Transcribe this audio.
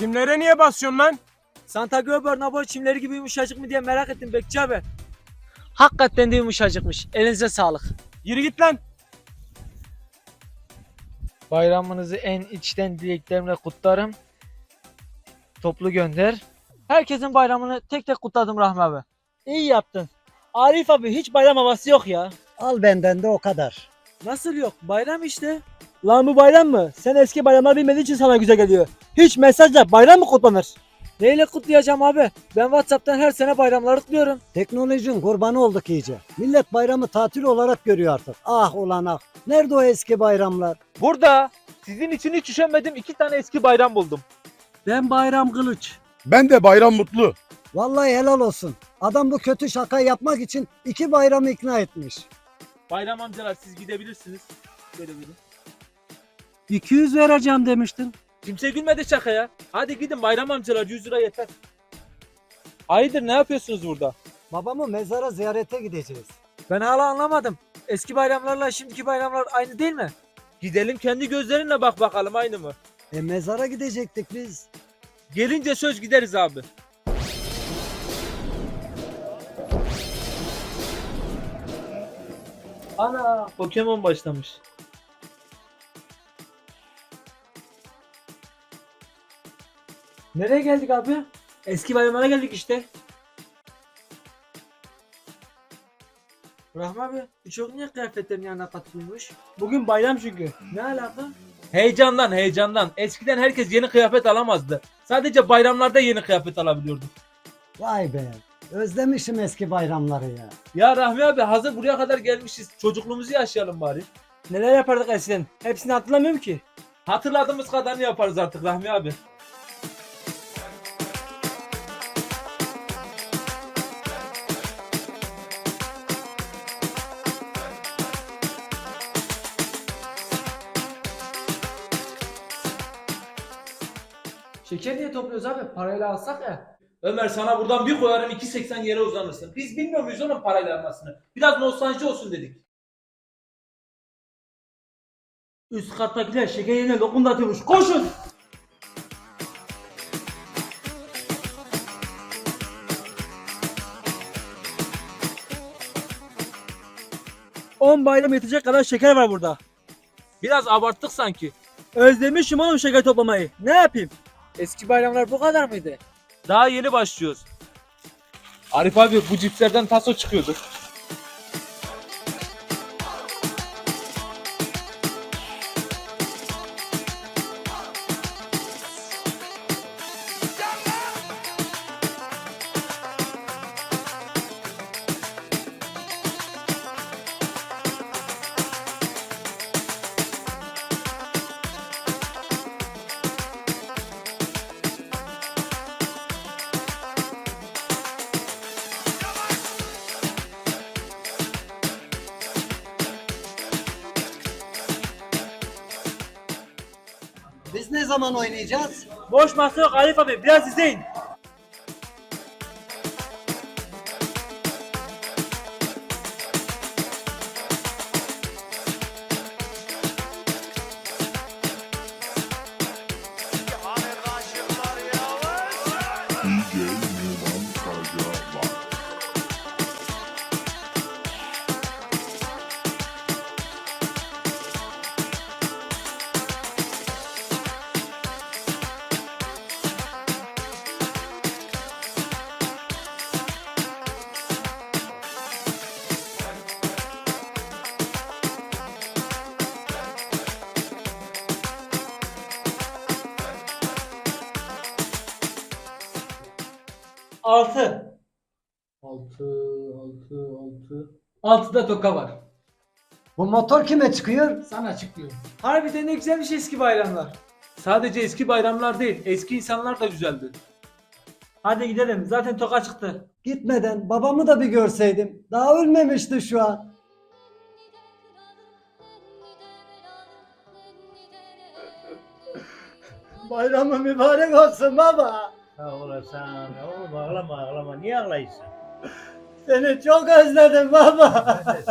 Çimlere niye basıyorsun lan? Santa Göbernabo çimleri gibi yumuşacık mı diye merak ettim Bekçi abi. Hakikaten de yumuşacıkmış. Elinize sağlık. Yürü git lan. Bayramınızı en içten dileklerimle kutlarım. Toplu gönder. Herkesin bayramını tek tek kutladım Rahmi abi. İyi yaptın. Arif abi hiç bayram havası yok ya. Al benden de o kadar. Nasıl yok? Bayram işte. Lan bu bayram mı? Sen eski bayramlar bilmediğin için sana güzel geliyor. Hiç mesajla bayram mı kutlanır? Neyle kutlayacağım abi? Ben Whatsapp'tan her sene bayramları kutluyorum. Teknolojinin kurbanı olduk iyice. Millet bayramı tatil olarak görüyor artık. Ah ulan ah. Nerede o eski bayramlar? Burada sizin için hiç üşenmedim iki tane eski bayram buldum. Ben Bayram Kılıç. Ben de bayram mutlu. Vallahi helal olsun. Adam bu kötü şaka yapmak için iki bayramı ikna etmiş. Bayram amcalar siz gidebilirsiniz. Böyle buyurun. 200 vereceğim demiştin. Kimse gülmedi şakaya. Hadi gidin bayram amcalar 100 lira yeter. Hayırdır ne yapıyorsunuz burada? Babamı mezara ziyarete gideceğiz. Ben hala anlamadım. Eski bayramlarla şimdiki bayramlar aynı değil mi? Gidelim kendi gözlerinle bak bakalım aynı mı? E mezara gidecektik biz. Gelince söz gideriz abi. Ana Pokemon başlamış. Nereye geldik abi? Eski bayramlara geldik işte. Rahmi abi, birçok niye kıyafetlerin yanına katılmış? Bugün bayram çünkü. Ne alaka? Heyecandan heyecandan. Eskiden herkes yeni kıyafet alamazdı. Sadece bayramlarda yeni kıyafet alabiliyordu. Vay be. Özlemişim eski bayramları ya. Ya Rahmi abi hazır buraya kadar gelmişiz. Çocukluğumuzu yaşayalım bari. Neler yapardık eskiden? Hepsini hatırlamıyorum ki. Hatırladığımız kadarını yaparız artık Rahmi abi. Şeker niye topluyoruz abi? Parayla alsak ya. Ömer sana buradan bir koyarım 2.80 yere uzanırsın. Biz bilmiyor muyuz oğlum parayla almasını? Biraz nostalji olsun dedik. Üst kattakiler şeker yerine lokum. Koşun! On bayram yetecek kadar şeker var burada. Biraz abarttık sanki. Özlemişim oğlum şeker toplamayı. Ne yapayım? Eski bayramlar bu kadar mıydı? Daha yeni başlıyoruz. Arif abi bu cipslerden taso çıkıyordu. Ne zaman oynayacağız? Boş masa yok Arif abi biraz izleyin. 6. 6, 6, 6. 6'da toka var. Bu motor kime çıkıyor? Sana çıkıyor. Harbiden ne güzelmiş eski bayramlar. Sadece eski bayramlar değil, eski insanlar da güzeldi. Hadi gidelim. Zaten toka çıktı. Gitmeden babamı da bir görseydim. Daha ölmemişti şu an. Bayramı mübarek olsun baba. Sağ olasın. Oğlum ağlama ağlama. Niye ağlayısın? Seni çok özledim baba. Ben de seni